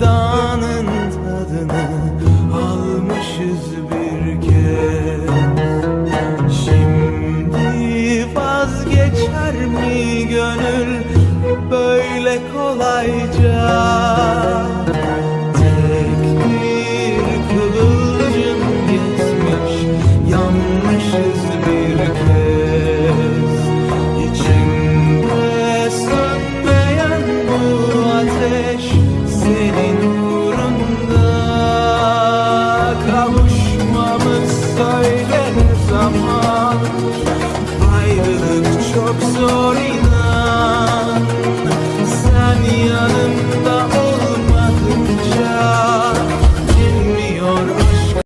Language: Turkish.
sevdanın tadını almışız bir kez. Şimdi vazgeçer mi gönül? Böyle kolayca senin uğrunda kavuşmamız söylenir zaman. Ayrılık çok zor